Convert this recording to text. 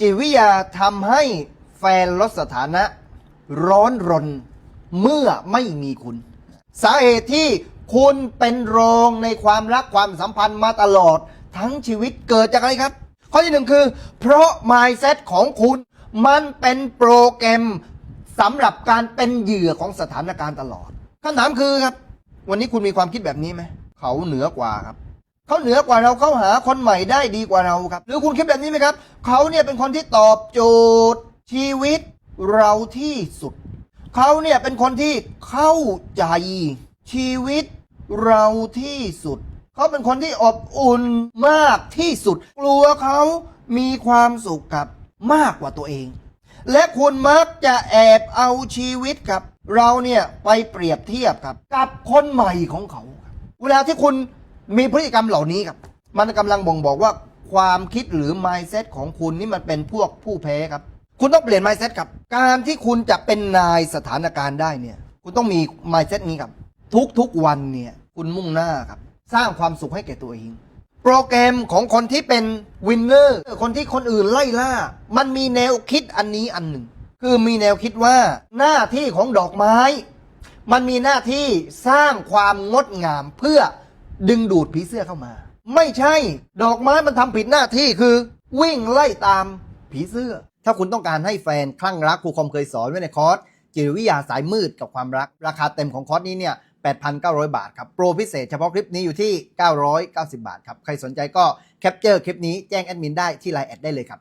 จิตวิทยาทำให้แฟนลดสถานะ ร้อนรนเมื่อไม่มีคุณ สาเหตุที่คุณเป็นรองในความรักความสัมพันธ์มาตลอด ทั้งชีวิตเกิดจากอะไรครับ ข้อที่หนึ่งคือ เพราะ mindset ของคุณมันเป็นโปรแกรมสำหรับการเป็นเหยื่อของสถานการณ์ตลอดคำถามคือครับ วันนี้คุณมีความคิดแบบนี้ไหม เขาเหนือกว่าครับ เขาเหนือกว่าเราเขาหาคนใหม่ได้ดีกว่าเราครับ หรือคุณคิดแบบนี้ไหมครับ เขาเนี่ยเป็นคนที่ตอบโจทย์ชีวิตเราที่สุด เขาเนี่ยเป็นคนที่เข้าใจชีวิตเราที่สุด เขาเป็นคนที่อบอุ่นมากที่สุด กลัวเขามีความสุขกับมากกว่าตัวเอง และคุณมักจะแอบเอาชีวิตกับ เราเนี่ยไปเปรียบเทียบครับ กับคนใหม่ของเขา เวลาที่คุณ มีพฤติกรรมเหล่านี้ครับ มันกำลังบ่งบอกว่าความคิดหรือ mindset ของคุณนี่มันเป็นพวกผู้แพ้ครับ คุณต้องเปลี่ยน mindset ครับ การที่คุณจะเป็นนายสถานการณ์ได้เนี่ย คุณต้องมี mindset นี้ครับ ทุกๆวันเนี่ย คุณมุ่งหน้าครับ สร้างความสุขให้แก่ตัวเองโปรแกรมของคนที่เป็นวินเนอร์คนที่คนอื่นไล่ล่า มันมีแนวคิดอันนี้อันหนึ่ง คือมีแนวคิดว่าหน้าที่ของดอกไม้ มันมีหน้าที่สร้างความงดงามเพื่อ ดึงดูดผีเสื้อเข้ามา ไม่ใช่ ดอกไม้มันทำผิดหน้าที่คือ วิ่งไล่ตามผีเสื้อ ถ้าคุณต้องการให้แฟนคลั่งรักครูคอมเคยสอนไว้ในคอร์สจิตวิทยาสายมืดกับความรัก ราคาเต็มของคอร์สนี้เนี่ย8,900 บาทครับ โปรพิเศษเฉพาะคลิปนี้อยู่ที่ 990 บาทครับ ใครสนใจก็แคปเจอร์คลิปนี้แจ้งแอดมินได้ที่ไลน์แอดได้เลยครับ